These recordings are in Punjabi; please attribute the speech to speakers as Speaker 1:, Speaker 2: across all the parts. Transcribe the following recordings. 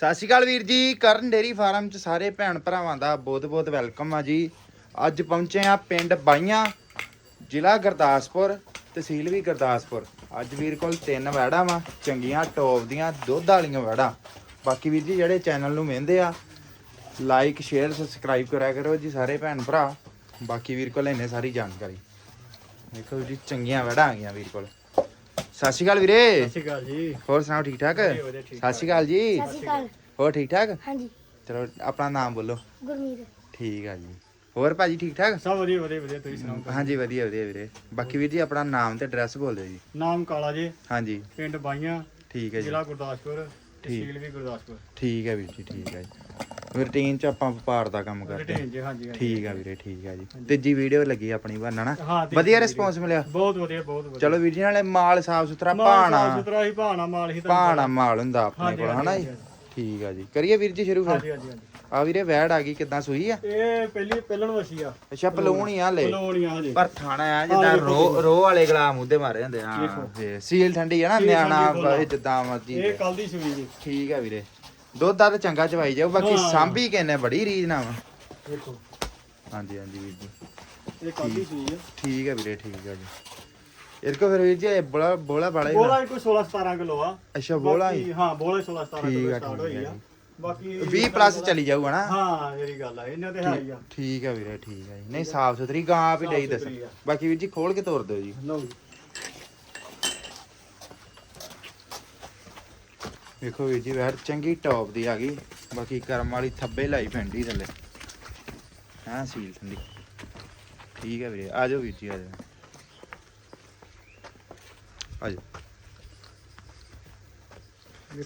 Speaker 1: ਸਤਿ ਸ਼੍ਰੀ ਅਕਾਲ ਵੀਰ ਜੀ, ਕਰਨ ਡੇਰੀ ਫਾਰਮ ਚ ਸਾਰੇ ਭੈਣ ਭਰਾਵਾਂ ਦਾ ਬਹੁਤ-ਬਹੁਤ ਵੈਲਕਮ ਆ ਜੀ। ਅੱਜ ਪਹੁੰਚੇ ਆ ਪਿੰਡ ਬਾਈਆਂ, ਜ਼ਿਲ੍ਹਾ ਗੁਰਦਾਸਪੁਰ, ਤਹਿਸੀਲ ਵੀ ਗੁਰਦਾਸਪੁਰ। ਅੱਜ ਵੀਰ ਕੋਲ ਤਿੰਨ ਵੈੜਾਂ ਵਾ, ਚੰਗੀਆਂ ਟੌਪ ਦੀਆਂ, ਦੁੱਧ ਵਾਲੀਆਂ ਵੈੜਾਂ। ਬਾਕੀ ਵੀਰ ਜੀ ਜਿਹੜੇ ਚੈਨਲ ਨੂੰ ਵੇਖਦੇ ਆ ਲਾਈਕ ਸ਼ੇਅਰ ਸਬਸਕ੍ਰਾਈਬ ਕਰਿਆ ਕਰੋ ਜੀ ਸਾਰੇ ਭੈਣ ਭਰਾ। ਬਾਕੀ ਵੀਰ ਕੋਲ ਇੰਨੇ ਸਾਰੀ ਜਾਣਕਾਰੀ। ਦੇਖੋ ਜੀ, ਚੰਗੀਆਂ ਵੈੜਾਂ ਆ ਗਈਆਂ ਵੀਰ ਕੋਲ। ਸਤਿ ਸ਼੍ਰੀ ਅਕਾਲ ਵੀਰੇ।
Speaker 2: ਸਤਿ ਸ਼੍ਰੀ ਅਕਾਲ ਜੀ।
Speaker 1: ਹੋਰ ਸੁਣਾਓ ਠੀਕ ਠਾਕ?
Speaker 2: ਵਧੀਆ, ਵਧੀਆ, ਠੀਕ
Speaker 1: ਸਤਿ ਸ਼੍ਰੀ ਅਕਾਲ ਜੀ।
Speaker 3: ਸਤਿ ਸ਼੍ਰੀ ਅਕਾਲ।
Speaker 1: ਹੋਰ ਠੀਕ ਠਾਕ?
Speaker 3: ਹਾਂਜੀ।
Speaker 1: ਚਲੋ ਆਪਣਾ ਨਾਮ ਬੋਲੋ।
Speaker 3: ਗੁਰਮੀਤ।
Speaker 1: ਠੀਕ ਆ ਜੀ। ਹੋਰ ਭਾਜੀ ਠੀਕ ਠਾਕ?
Speaker 2: ਸਭ ਵਧੀਆ ਵਧੀਆ ਵਧੀਆ ਤੁਸੀਂ ਸੁਣਾਓ
Speaker 1: ਹਾਂਜੀ ਵਧੀਆ ਵਧੀਆ ਵੀਰੇ। ਬਾਕੀ ਵੀਰ ਜੀ ਆਪਣਾ ਨਾਮ ਤੇ ਐਡਰੈਸ ਬੋਲ ਦਿਓ ਜੀ।
Speaker 2: ਨਾਮ ਕਾਲਾ ਜੀ।
Speaker 1: ਹਾਂਜੀ।
Speaker 2: ਪਿੰਡ ਬਾਈਆਂ।
Speaker 1: ਠੀਕ ਹੈ ਜੀ।
Speaker 2: ਜ਼ਿਲ੍ਹਾ ਗੁਰਦਾਸਪੁਰ ਤਹਿਸੀਲ ਵੀ ਗੁਰਦਾਸਪੁਰ।
Speaker 1: ਠੀਕ ਹੈ ਵੀਰ ਜੀ ਠੀਕ ਹੈ ਜੀ। ਰੂਟੀਨ ਚ ਆਪਾਂ ਵਪਾਰ ਦਾ ਕੰਮ ਕਰਦੇ ਹਾਂ।
Speaker 2: ਰਿਟੇਨ ਜੀ ਹਾਂਜੀ ਹਾਂਜੀ।
Speaker 1: ਠੀਕ ਆ ਵੀਰੇ ਠੀਕ ਆ ਜੀ। ਤੀਜੀ ਵੀਡੀਓ ਲੱਗੀ ਆਪਣੀ ਬਣਨਾ ਨਾ
Speaker 2: ਹਾਂ
Speaker 1: ਵਧੀਆ ਰਿਸਪੌਂਸ ਮਿਲਿਆ?
Speaker 2: ਬਹੁਤ ਵਧੀਆ ਬਹੁਤ ਵਧੀਆ।
Speaker 1: ਚਲੋ ਵੀਰ ਜੀ ਨਾਲੇ ਮਾਲ ਸਾਫ਼ ਸੁਥਰਾ ਭਾਣਾ
Speaker 2: ਸਾਫ਼ ਸੁਥਰਾ ਹੀ ਭਾਣਾ ਮਾਲ ਹੀ ਤੁਹਾਨੂੰ
Speaker 1: ਭਾਣਾ ਮਾਲ ਹੁੰਦਾ ਆਪਣੇ
Speaker 2: ਹਾਂਜੀ,
Speaker 1: ਕੋਲ ਹਨਾ ਜੀ?
Speaker 2: ਹਾਂਜੀ,
Speaker 1: ਠੀਕ ਆ ਜੀ। ਕਰੀਏ ਵੀਰ ਜੀ ਸ਼ੁਰੂ
Speaker 2: ਪਤਾ।
Speaker 1: ਫਿਰ?
Speaker 2: ਹਾਂਜੀ ਹਾਂਜੀ ਹਾਂਜੀ।
Speaker 1: ਆ ਵੀਰੇ ਵੈੜ ਆ ਗਈ ਕਿੱਦਾਂ ਸੂਈ ਆ?
Speaker 2: ਇਹ ਪਹਿਲੀ ਪਹਿਲਣ ਵਸੀ ਆ।
Speaker 1: ਅੱਛਾ ਪਲੂਣ ਹੀ ਆ ਲੈ
Speaker 2: ਕਲੋਨੀਆਂ ਜੀ
Speaker 1: ਪਰ ਥਾਣਾ ਆ ਜਿੱਦਾਂ ਰੋ ਰੋ ਵਾਲੇ ਗਲਾ ਮੂਦੇ ਮਾਰੇ ਹੁੰਦੇ ਆ। ਸੀਲ ਠੰਡੀ ਆ ਨਾ
Speaker 2: ਸੀਲ
Speaker 1: ਨਿਆਣਾ
Speaker 2: ਠੰਡੀ।
Speaker 1: ਭਾਵੇਂ ਜਿੱਦਾਂ ਮਰਜ਼ੀ
Speaker 2: ਇਹ ਕੱਲ ਦੀ ਸੂਈ ਜੀ।
Speaker 1: ਠੀਕ ਆ ਵੀਰੇ। ਦੁੱਧ ਦਾ ਤਾਂ ਚੰਗਾ ਚਵਾਈ ਜਾਓ ਬਾਕੀ
Speaker 2: ਹਾਂ।
Speaker 1: ਸਾਂਭੀ ਕਿੰਨੇ ਬੜੀ ਰੀਝ ਨਾ ਵਾ
Speaker 2: ਦੇਖੋ।
Speaker 1: ਹਾਂਜੀ ਹਾਂਜੀ ਵੀਰ ਜੀ।
Speaker 2: ਇਹ ਕੱਲ ਦੀ ਸੂਈ ਆ?
Speaker 1: ਠੀਕ ਆ ਵੀਰੇ ਠੀਕ ਆ ਜੀ। ਇਹ ਕੋ ਫਿਰ ਵੀਰ ਜੀ ਇਹ ਬੋਲਾ ਬੋਲਾ ਬਾਲਾ ਹੀ ਨਾ।
Speaker 2: ਬੋਲਾ ਕੋਈ 16 17 ਕਿਲੋ ਆ।
Speaker 1: ਅੱਛਾ ਬੋਲਾ ਹੀ।
Speaker 2: ਬਾਕੀ ਹਾਂ ਬੋਲਾ 16 17
Speaker 1: ਠੀਕ
Speaker 2: ਕਿਲੋ ਸਟਾਰਟ
Speaker 1: ਠੀਕ
Speaker 2: ਹੋਈ
Speaker 1: ਆ।
Speaker 2: ਬਾਕੀ
Speaker 1: 20 ਪਲੱਸ ਚਲੀ ਜਾਊਗਾ ਨਾ।
Speaker 2: ਹਾਂ ਜਿਹੜੀ ਗੱਲ ਆ ਇਹਨਾਂ ਤੇ ਹੈ ਹੀ ਆ।
Speaker 1: ਠੀਕ ਆ ਵੀਰੇ ਠੀਕ ਆ ਜੀ। ਨਹੀਂ ਸਾਫ਼ ਸੁਥਰੀ ਗਾਂ ਆਪ ਹੀ ਡਈ ਦੱਸ।
Speaker 2: ਸੁਥਰੀ ਆ।
Speaker 1: ਬਾਕੀ ਵੀਰ ਜੀ ਖੋਲ ਕੇ ਤੋਰ ਦਿਓ ਜੀ।
Speaker 2: ਲਓ ਜੀ।
Speaker 1: ਵੇਖੋ ਵੀਰ ਜੀ ਵੈਰ ਚੰਗੀ ਟੌਪ ਦੀ ਆ ਗਈ। ਬਾਕੀ ਕਰਮ ਵਾਲੀ ਥੱਬੇ ਲਾਈ ਫੈਂਡੀ ਥੱਲੇ। ਹਾਂ ਸੀਲ ਠੰਡੀ ਠੀਕ ਹੈ ਵੀਰੇ ਆ ਜਾਓ ਵੀਰ ਜੀ ਆ ਜਾਓ। ਆ ਜਾਓ।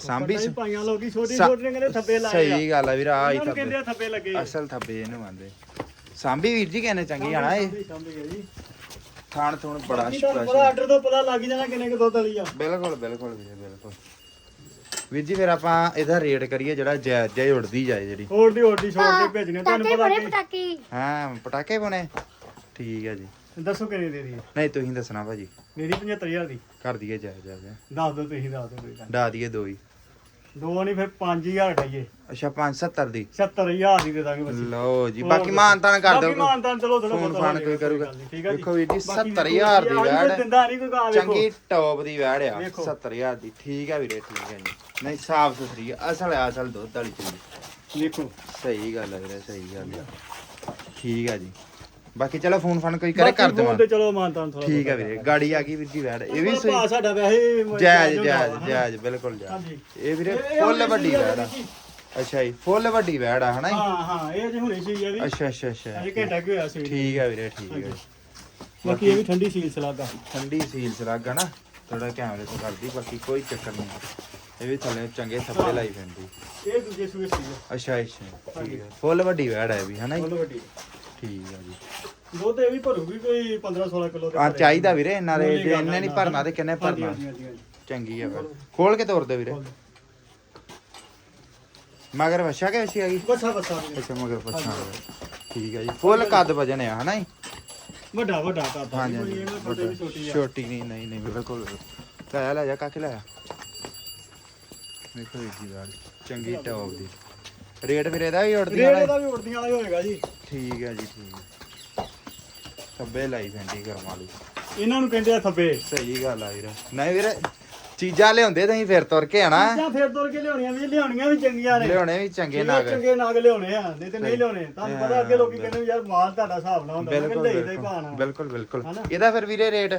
Speaker 1: ਸਾਂਭੀ
Speaker 2: ਪਾਈਆਂ ਲੋਕੀ ਛੋਟੀ ਛੋਟੀਆਂ ਕਹਿੰਦੇ ਥੱਬੇ ਲਾਏ
Speaker 1: ਸਹੀ ਗੱਲ ਆ ਵੀਰ ਆ ਹੀ
Speaker 2: ਨੂੰ ਕਹਿੰਦੇ
Speaker 1: ਥੱਬੇ
Speaker 2: ਥੱਬੇ ਲੱਗੇ।
Speaker 1: ਅਸਲ ਥੱਬੇ ਇਹਨੂੰ ਆਂਦੇ। ਸਾਂਭੀ ਵੀਰ ਜੀ ਕਹਿੰਦੇ ਚੰਗੀ ਆਣਾ ਇਹ? ਥਾਣ ਥੁਣ ਬੜਾ ਸਪੈਸ਼ਲ।
Speaker 2: ਆਰਡਰ ਤੋਂ ਪਤਾ ਲੱਗ ਜਾਣਾ ਕਿੰਨੇ ਕੁ ਦੁੱਧ ਵਾਲੀ ਆ।
Speaker 1: ਬਿਲਕੁਲ ਬਿਲਕੁਲ ਵੀਰੇ। ਵੀਰ ਜੀ ਫਿਰ ਆਪਾਂ ਇਹਦਾ ਰੇਟ ਕਰੀਏ ਜਿਹੜਾ ਜਾਇਜ਼ ਜਾਇਜ਼ ਉੜਦੀ ਜਾਏ ਜਿਹੜੀ।
Speaker 2: ਹੋਰ ਦੀ ਹੋਰ ਦੀ ਛੋੜ ਕੇ ਭੇਜਣੇ ਤੁਹਾਨੂੰ
Speaker 3: ਪਟਾਕੇ
Speaker 2: ਪਤਾ ਕਿ
Speaker 3: ਪਟਾਕੇ।
Speaker 1: ਹਾਂ ਪਟਾਕੇ ਬਣੇ। ਠੀਕ ਹੈ ਜੀ।
Speaker 2: ਦੱਸੋ ਕਿੰਨੇ ਦੇ ਦੀ
Speaker 1: ਨਹੀਂ ਤੁਸੀਂ ਦੱਸਣਾ ਭਾਜੀ।
Speaker 2: ਮੇਰੀ 75000 ਦੀ।
Speaker 1: ਕਰ ਦਈਏ ਜਾਇਜ਼ ਜਾਇਜ਼
Speaker 2: ਦੱਸ ਦਿਓ ਤੁਸੀਂ ਦੱਸ ਦਿਓ ਕੋਈ ਗੱਲ।
Speaker 1: ਡਾ ਦਈਏ ਦੋ ਹੀ।
Speaker 2: ਦੋ ਨਹੀਂ ਫਿਰ 5000 ਹਟਾਈਏ
Speaker 1: ਅੱਛਾ 570 ਦੀ।
Speaker 2: 77000 ਦੀ ਦੇ ਦਾਂਗੇ ਬਸ।
Speaker 1: ਲਓ ਜੀ ਬਾਕੀ ਮਾਨਤਾਨ ਕਰ
Speaker 2: ਬਾਕੀ
Speaker 1: ਦਿਓ
Speaker 2: ਮਾਨਤਾਨ ਚਲੋ ਥੋੜਾ
Speaker 1: ਫੋਨ ਕੋਈ ਕਰੂਗਾ।
Speaker 2: ਆ
Speaker 1: ਵੇਖੋ ਵੀਰ ਜੀ
Speaker 2: ਬਾਕੀ
Speaker 1: 70000 ਦੀ
Speaker 2: ਕੋਈ
Speaker 1: ਵੈੜ
Speaker 2: ਦਿੰਦਾ ਨਹੀਂ ਕੋਈ ਗਾ ਵੇਖੋ
Speaker 1: ਚੰਗੀ ਟੌਪ ਦੀ ਵੈੜ ਆ।
Speaker 2: ਵੇਖੋ।
Speaker 1: 70000 ਦੀ ਠੀਕ ਹੈ ਵੀਰੇ ਠੀਕ ਹੈ ਜੀ। ਨਹੀਂ ਸਾਫ਼ ਸੁਥਰੀ ਆ। ਅਸਲ ਆ ਅਸਲ ਦੁੱਧ ਵਾਲੀ ਚੀਜ਼।
Speaker 2: ਵੇਖੋ
Speaker 1: ਸਹੀ ਗੱਲ ਹੈ ਵੀਰੇ ਸਹੀ ਗੱਲ ਹੈ ਠੀਕ ਹੈ ਜੀ। ਬਾਕੀ ਚਲੋ ਫੋਨ ਫਾਨ ਕੋਈ ਕਰੇ ਕਰ
Speaker 2: ਬਾਕੀ
Speaker 1: ਦੇਵਾਂ
Speaker 2: ਫੋਨ ਤੇ ਚਲੋ ਮਾਨਤਾਨ ਥੋੜਾ
Speaker 1: ਠੀਕ ਹੈ ਵੀਰੇ ਗਾੜੀ ਆ ਗਈ ਵੀਰ ਜੀ ਵੈੜ। ਇਹ ਵੀ ਸਹੀ
Speaker 2: ਭਾ ਸਾਡਾ ਵੈਸੇ ਹੀ
Speaker 1: ਜਾਇਜ਼ ਜਾਇਜ਼ ਜਾਇਜ਼ ਬਿਲਕੁਲ ਜਾਇਜ਼
Speaker 2: ਹਾਂਜੀ।
Speaker 1: ਇਹ ਵੀਰੇ
Speaker 2: ਇਹ- ਇਹ
Speaker 1: ਫੁੱਲ
Speaker 2: ਹੁਣੇ
Speaker 1: ਵੱਡੀ
Speaker 2: ਸੀ ਆ
Speaker 1: ਵੈੜ ਆ। ਅੱਛਾ ਜੀ ਫੁੱਲ ਵੱਡੀ ਵੈੜ ਆ ਹਨਾ ਜੀ?
Speaker 2: ਹਾਂ ਹਾਂ ਇਹ ਜੇ ਹੁਣੇ ਸੀ ਆ ਵੀ।
Speaker 1: ਅੱਛਾ ਅੱਛਾ ਅੱਛਾ
Speaker 2: ਅਜੇ ਘੰਟਾ ਕੀ ਹੋਇਆ ਸੀ।
Speaker 1: ਠੀਕ ਹੈ ਵੀਰੇ ਠੀਕ ਹੈ
Speaker 2: ਬਾਕੀ ਇਹ ਵੀ ਠੰਡੀ ਸੀਲ ਸਲਾਦਾ
Speaker 1: ਠੰਡੀ ਸੀਲ ਸਲਾਗਾ ਨਾ ਥੋੜਾ ਕੈਮਰੇ ਤੋਂ ਕਰਦੀ ਬਾਕੀ ਕੋਈ ਚੱਕਰ ਨਹੀਂ। ਇਹ ਵੀ ਥੱਲੇ ਚੰਗੇ ਥੱਪੇ ਲਾਈ ਪੈਂਦੀ।
Speaker 2: ਇਹ ਦੂਜੇ ਸੂਏ ਸੀ
Speaker 1: ਅੱਛਾ ਅੱਛਾ ਠੀਕ ਹੈ ਫੁੱਲ ਵੱਡੀ ਵੈੜ ਹੈ ਵੀ ਹਨਾ ਜੀ?
Speaker 2: ਵੱਡੀ।
Speaker 1: ਠੀਕ ਹੈ ਜੀ।
Speaker 2: ਦੁੱਧ ਇਹ ਵੀ ਭਰੂਗੀ ਕੋਈ 15 16 ਕਿਲੋ
Speaker 1: ਆ ਚਾਹੀਦਾ ਵੀਰੇ ਇਹਨਾਂ ਦੇ ਜੇ ਇਹਨੇ ਨਹੀਂ ਭਰਨਾ ਤੇ ਕਿੰਨੇ ਭਰਨਾ?
Speaker 2: ਹਾਂਜੀ ਹਾਂਜੀ ਹਾਂਜੀ।
Speaker 1: ਚੰਗੀ ਹੈ ਫਿਰ। ਖੋਲ ਕੇ ਤੋਰ ਦੇ ਵੀਰੇ। ਮਗਰ ਵਛਾ ਕੇ ਵਛੀ ਆ ਗਈ
Speaker 2: ਬੱਸਾ ਬੱਸਾ ਵੀਰੇ।
Speaker 1: ਅੱਛਾ ਮਗਰ ਪਛਾਣ ਠੀਕ ਹੈ ਜੀ। ਫੁੱਲ ਕੱਦ ਵਜਨ ਆ ਹਨਾ ਜੀ?
Speaker 2: ਵੱਡਾ ਵੱਡਾ ਕਰਦਾ
Speaker 1: ਹਾਂਜੀ ਹਾਂਜੀ।
Speaker 2: ਛੋਟੀ ਆ।
Speaker 1: ਛੋਟੀ ਨਹੀਂ ਨਹੀਂ ਨਹੀਂ ਬਿਲਕੁਲ। ਲੈ ਆ ਲੈ ਜਾ ਕਾਕੇ ਲੈ ਆ। ਵੇਖੋ ਇਹ ਜੀ ਵਾਲੀ ਚੰਗੀ ਟੌਪ ਦੀ। ਰੇਟ ਫਿਰ ਇਹਦਾ ਵੀ ਉੜਦੀ ਵਾਲਾ
Speaker 2: ਵੀ ਉੜਦੀਆਂ ਵਾਲਾ ਹੀ ਹੋਏਗਾ ਜੀ।
Speaker 1: ਠੀਕ ਹੈ ਜੀ ਠੀਕ ਸੱਬੇ ਲਾਈ ਫੈਂਡੀ ਕਰਮ ਵਾਲੀ।
Speaker 2: ਇਹਨਾਂ ਨੂੰ ਕਹਿੰਦੇ ਆ ਥੱਬੇ।
Speaker 1: ਸਹੀ ਗੱਲ ਆ ਵੀਰ। ਨਹੀਂ ਵੀਰ ਚੀਜ਼ਾਂ ਲਿਆਉਂਦੇ ਤੁਸੀਂ ਫਿਰ ਤੁਰ ਕੇ ਆਣਾ
Speaker 2: ਜਾਂ ਫੇਰ ਤੁਰ ਕੇ ਲਿਆਉਣੀਆਂ ਵੀ ਲਿਆਉਣੀਆਂ ਵੀ ਚੰਗੀਆਂ ਨੇ।
Speaker 1: ਲਿਆਉਣੇ ਵੀ ਚੰਗੇ ਨਾਗ।
Speaker 2: ਚੰਗੇ ਨਾਗ ਲਿਆਉਣੇ ਆ ਨਹੀਂ ਤੇ ਨਹੀਂ ਲਿਆਉਣੇ। ਤੁਹਾਨੂੰ ਪਤਾ ਅੱਗੇ ਲੋਕੀ ਕਹਿੰਦੇ ਯਾਰ ਮਾਲ ਤੁਹਾਡਾ ਹਿਸਾਬ ਨਾਲ ਹੁੰਦਾ
Speaker 1: ਬਿਲਕੁਲ
Speaker 2: ਹੀ
Speaker 1: ਬਿਲਕੁਲ। ਬਿਲਕੁਲ? ਇਹਦਾ ਫਿਰ ਵੀਰੇ ਰੇਟ?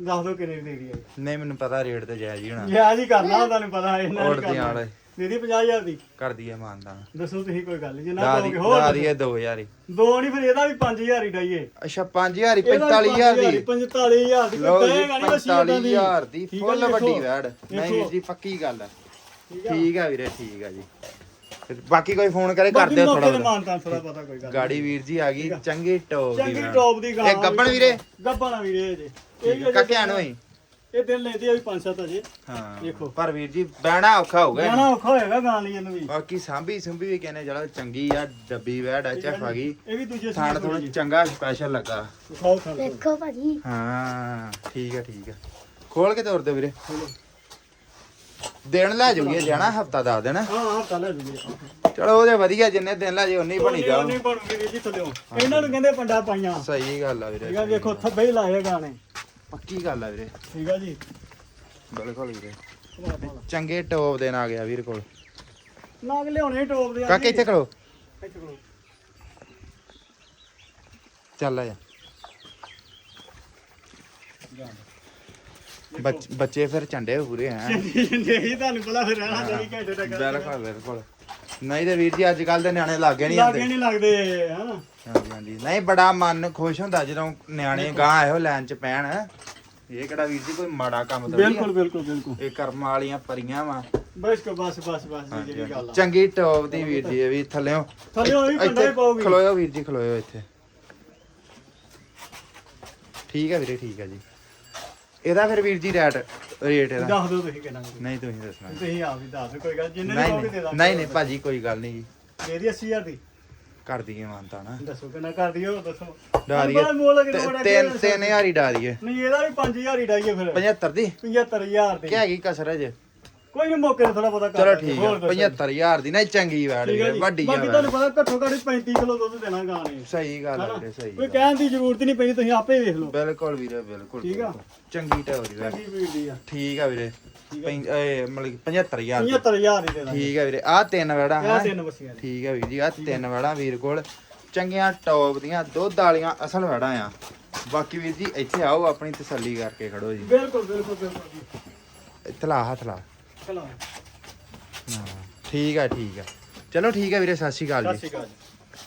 Speaker 2: ਦੱਸ ਦਿਓ ਕਿੰਨੇ ਦੀ ਦੇ ਰਹੀ
Speaker 1: ਨਹੀਂ ਮੈਨੂੰ ਪਤਾ ਰੇਟ ਤੇ ਜਾਇਜ਼ ਹੀ ਹੋਣਾ।
Speaker 2: ਹੈ ਯਾਦ ਹੀ ਕਰਨਾ ਨਹੀਂ ਪਤਾ ਇਹਨਾਂ ਨੇ ਕਰਨਾ। ਮੇਰੀ 50000 ਦੀ।
Speaker 1: ਕਰ ਦਈਏ ਮਾਨਦਾਨ
Speaker 2: ਦੱਸੋ ਤੁਸੀਂ ਕੋਈ ਗੱਲ ਨਹੀਂ ਜਿੰਨਾ
Speaker 1: ਦਾ ਦੀ
Speaker 2: ਕਹੋਗੇ ਹੋਰ
Speaker 1: ਦਾ
Speaker 2: ਦੱਸੋ।
Speaker 1: ਦੀਏ 2000 ਹੀ।
Speaker 2: ਦੋ ਨਹੀਂ ਫਿਰ ਇਹਦਾ ਵੀ 5000 ਹੀ ਡਾਈਏ।
Speaker 1: ਅੱਛਾ 5000 ਹੀ 45000 ਦੀ।
Speaker 2: 45000 ਦੀ
Speaker 1: ਲਓ
Speaker 2: ਕੋਈ
Speaker 1: ਜੀ
Speaker 2: ਕਹੇਗਾ ਨਹੀਂ ਵਸੀ ਉਦਾਂ ਦੀ
Speaker 1: 45000 ਦੀ
Speaker 2: ਠੀਕ ਆ
Speaker 1: ਫੁੱਲ
Speaker 2: ਜੀ,
Speaker 1: ਵੱਡੀ। ਵੈੜ। ਨਹੀਂ। ਵੀਰ ਜੀ ਪੱਕੀ ਗੱਲ ਹੈ
Speaker 2: ਠੀਕ ਆ।
Speaker 1: ਆ ਵੀਰੇ ਠੀਕ ਆ ਜੀ। ਬਾਕੀ ਕੋਈ ਫੋਨ ਕਰੇ ਕਰ ਦਿਓ ਥੋੜਾ
Speaker 2: ਮਾਨਤਾਨ ਥੋੜਾ ਪਤਾ ਕੋਈ ਗੱਲ
Speaker 1: ਗਾੜੀ ਵੀਰ ਜੀ ਆ ਗਈ ਚੰਗੀ ਟੌਪ ਦੀ
Speaker 2: ਚੰਗੀ
Speaker 1: ਵੈੜ।
Speaker 2: ਟੌਪ ਦੀ ਗਾਂ
Speaker 1: ਇਹ ਗੱਬਣ ਵੀਰੇ?
Speaker 2: ਗੱਬਣਾ ਵੀਰੇ ਇਹ ਜੇ। ਇਹ ਵੀ ਅਜੇ
Speaker 1: ਕੱਕਿਆਂ ਨੂੰ ਹੀ
Speaker 2: ਇਹ ਦਿਨ ਲੈਂਦੀ ਆ ਵੀ 5-7 ਅਜੇ
Speaker 1: ਹਾਂ
Speaker 2: ਦੇਖੋ।
Speaker 1: ਪਰ ਵੀਰ ਜੀ ਬਹਿਣਾ ਔਖਾ ਹੋਊਗਾ
Speaker 2: ਗਾਣਾ ਔਖਾ ਹੋਏਗਾ ਗਾਂ ਲਈ ਇਹਨੂੰ ਵੀ।
Speaker 1: ਬਾਕੀ ਸਾਂਭੀ ਸੁੰਭੀ ਵੀ ਕਹਿੰਦੇ ਜਿਹੜਾ ਚੰਗੀ ਆ ਡੱਬੀ ਵੈੜ ਆ ਚੈਫ ਆ ਗਈ
Speaker 2: ਇਹ ਵੀ ਦੂਜੇ
Speaker 1: ਥਾਣ ਥੋੜਾ ਚੰਗਾ ਸਪੈਸ਼ਲ ਲੱਗਾ।
Speaker 2: ਖਾਓ ਖਾਓ
Speaker 3: ਦੇਖੋ ਭਾਜੀ।
Speaker 1: ਹਾਂ ਠੀਕ ਆ ਠੀਕ ਆ। ਖੋਲ ਕੇ ਤੋਰ ਦੇ ਵੀਰੇ। ਦਿਨ ਲੈ ਜੂਗੀ ਜਾਣਾ ਹਫਤਾ ਦੱਸ ਦੇਣਾ
Speaker 2: ਹਾਂ ਹਾਂ ਤਾਂ ਲੈ ਜੂਗੇ।
Speaker 1: ਚਲੋ ਉਹਦੇ ਵਧੀਆ ਜਿੰਨੇ ਦਿਨ ਲੈ ਜੇ ਉਨੀ ਬਣੀ ਜਾਓ
Speaker 2: ਨਹੀਂ ਬਣੂਗੀ ਵੀਰ ਜੀ ਥੱਲਿਓ। ਇਹਨਾਂ ਨੂੰ ਕਹਿੰਦੇ ਪੰਡਾ ਪਾਈਆਂ।
Speaker 1: ਸਹੀ ਗੱਲ ਆ
Speaker 2: ਠੀਕ ਆ
Speaker 1: ਵੀਰੇ
Speaker 2: ਵੇਖੋ ਥੱਬੇ ਹੀ ਲਾਏ ਗਾਣੇ।
Speaker 1: ਪੱਕੀ ਗੱਲ ਆ ਵੀਰੇ।
Speaker 2: ਠੀਕ ਆ ਜੀ।
Speaker 1: ਬਿਲਕੁਲ ਵੀਰੇ ਚੰਗੇ ਟੋਪ ਦੇ ਨਾਲ ਗਿਆ ਵੀਰ ਕੋਲ।
Speaker 2: ਨਾਗ ਲਿਆਉਣੇ ਟੋਪ ਦੇ ਆ
Speaker 1: ਕਾਕੇ ਇੱਥੇ ਖੜੋ।
Speaker 2: ਇੱਥੇ ਖੜੋ।
Speaker 1: ਚੱਲ ਆ ਜਾ। ਬੱਚ- ਬੱਚੇ ਫਿਰ ਚੰਡੇ ਪੂਰੇ ਹੈ
Speaker 2: ਨਹੀਂ ਤੁਹਾਨੂੰ ਪਤਾ ਫਿਰ ਰਹਿਣਾ ਜਿਹੜੀ ਘੰਟੇ ਤੱਕ।
Speaker 1: ਬਿਲਕੁਲ ਬਿਲਕੁਲ ਨਹੀਂ ਤੇ ਵੀਰ ਜੀ ਅੱਜ ਕੱਲ ਦੇ ਨਿਆਣੇ ਲਾਗੇ ਨਹੀਂ
Speaker 2: ਲਾਗੇ ਨਹੀਂ ਲੱਗਦੇ ਹਨਾ?
Speaker 1: ਹਾਂਜੀ ਹਾਂਜੀ। ਨਹੀਂ ਬੜਾ ਮਨ ਖੁਸ਼ ਹੁੰਦਾ ਜਦੋਂ ਨਿਆਣੇ ਗਾਂ ਇਹੋ ਲਾਈਨ ਚ ਪੈਣ। ਇਹ ਕਿਹੜਾ ਵੀਰ ਜੀ ਕੋਈ ਮਾੜਾ ਕੰਮ ਤਾਂ
Speaker 2: ਬਿਲਕੁਲ ਬਿਲਕੁਲ ਬਿਲਕੁਲ।
Speaker 1: ਇਹ ਕਰਮਾਂ ਵਾਲੀਆਂ ਪਰੀਆਂ ਵਾ।
Speaker 2: ਬਸ ਕੋ ਬਸ ਬਸ ਬਸ ਜੀ ਜਿਹੜੀ ਗੱਲ ਆ।
Speaker 1: ਚੰਗੀ ਟੌਪ ਦੀ ਵੀਰ ਜੀ ਇਹ ਵੀ ਥੱਲਿਓ।
Speaker 2: ਥੱਲਿਓਂ ਵੀ ਪੰਡਾ ਹੀ ਪਾਉਗੀ
Speaker 1: ਖਲੋਇਓ ਵੀਰ ਜੀ ਖਲੋਇਓ ਇੱਥੇ। ਠੀਕ ਹੈ ਵੀਰੇ ਠੀਕ ਹੈ ਜੀ। ਇਹਦਾ ਫਿਰ ਵੀਰ ਜੀ ਰੇਟ ਰੇਟ ਇਹਦਾ।
Speaker 2: ਦੱਸ ਦਿਓ ਤੁਸੀਂ ਕਿੰਨਾ ਕੁ।
Speaker 1: ਨਹੀਂ ਤੁਸੀਂ ਦੱਸਣਾ
Speaker 2: ਤੁਸੀਂ ਆਪ ਹੀ ਦੱਸ ਦਿਓ, ਕੋਈ ਗੱਲ ਜਿੰਨੇ
Speaker 1: ਨਹੀਂ
Speaker 2: ਦੀ ਕਹੋਗੇ ਦੇ
Speaker 1: ਨਹੀਂ
Speaker 2: ਦਾਂਗੇ।
Speaker 1: ਨਹੀਂ ਨਹੀਂ ਭਾਜੀ ਕੋਈ ਗੱਲ ਨਹੀਂ ਜੀ।
Speaker 2: ਮੇਰੀ 80000 ਦੀ।
Speaker 1: ਕਰ ਦਈਏ ਮਾਨਤਾ ਨਾ।
Speaker 2: ਦੱਸੋ ਕਿੰਨਾ ਕਰ ਦਿਓ ਦੱਸੋ।
Speaker 1: ਡਾ
Speaker 2: ਬੜਾ ਮੁੱਲ
Speaker 1: ਦਈਏ
Speaker 2: ਕਿੰਨਾ ਬੜਾ
Speaker 1: ਤਿੰਨ ਹਜ਼ਾਰ ਹੀ ਡਾ ਦਈਏ
Speaker 2: ਨਹੀਂ ਇਹਦਾ ਵੀ 5000 ਹੀ ਡਾਈਏ ਫਿਰ।
Speaker 1: 75 ਦੀ?
Speaker 2: 75000 ਦੀ।
Speaker 1: ਕੀ ਹੈਗੀ ਕਸਰ ਹੈ ਜੇ
Speaker 2: ਕੋਈ ਨਹੀਂ ਮੌਕੇ ਤੇ ਥੋੜਾ ਬਹੁਤਾ ਕਰ
Speaker 1: ਚਲੋ। ਠੀਕ
Speaker 2: ਦੱਸੋ।
Speaker 1: 75000 ਦੀ ਨਹੀਂ ਚੰਗੀ ਵੈੜ
Speaker 2: ਹੈ।
Speaker 1: ਵੱਡੀ ਆ
Speaker 2: ਬਾਕੀ। ਤੁਹਾਨੂੰ ਪਤਾ ਘੱਟੋ ਘੱਟ 35 ਕਿਲੋ ਦੁੱਧ ਦੇਣਾ ਗਾਂ ਨੇ
Speaker 1: ਸਹੀ ਗੱਲ ਹੈ? ਵੀਰੇ ਸਹੀ
Speaker 2: ਕੋਈ
Speaker 1: ਗੱਲ।
Speaker 2: ਕਹਿਣ ਦੀ ਜ਼ਰੂਰਤ ਨਹੀਂ ਪੈਂਦੀ ਤੁਸੀਂ ਆਪੇ ਵੇਖ ਲਓ
Speaker 1: ਬਿਲਕੁਲ ਵੀਰੇ ਬਿਲਕੁਲ
Speaker 2: ਠੀਕ ਆ।
Speaker 1: ਬਿਲਕੁਲ। ਚੰਗੀ ਟੌਰੀ ਵੈੜ
Speaker 2: ਚੰਗੀ ਵੀਰ ਦੀ ਆ
Speaker 1: ਠੀਕ ਆ ਵੀਰੇ
Speaker 2: ਠੀਕ ਆ।
Speaker 1: ਪੈਂ- ਇਹ ਮਤਲਬ ਕਿ 75000 ਦੀ।
Speaker 2: 75000 ਹੀ ਦੇ ਦਾਂਗੇ
Speaker 1: ਠੀਕ ਆ ਵੀਰੇ ਆ ਤਿੰਨ ਵੈੜਾਂ
Speaker 2: ਇਹ ਤਿੰਨ
Speaker 1: ਠੀਕ ਆ ਵੀਰ ਜੀ ਆ ਤਿੰਨ ਵੈੜਾਂ ਵੀਰ ਕੋਲ ਚੰਗੀਆਂ ਟੌਪ ਦੀਆਂ ਦੁੱਧ ਵਾਲੀਆਂ ਅਸਲ ਵੈੜਾਂ ਆ ਬਾਕੀ ਵੀਰ ਜੀ ਇੱਥੇ ਆਓ ਆਪਣੀ ਤਸੱਲੀ ਕਰਕੇ ਖੜੋ ਜੀ
Speaker 2: ਬਿਲਕੁਲ ਬਿਲਕੁਲ ਬਿਲਕੁਲ ਜੀ
Speaker 1: ਇੱਥੇ ਲਾ ਹੱਥ ਲਾ ਹਾਂ ਠੀਕ ਆ ਠੀਕ ਆ। ਚਲੋ ਠੀਕ ਆ ਵੀਰੇ ਸਤਿ ਸ਼੍ਰੀ ਅਕਾਲ
Speaker 2: ਸਤਿ
Speaker 1: ਜੀ
Speaker 2: ਸ਼੍ਰੀ ਅਕਾਲ ਜੀ।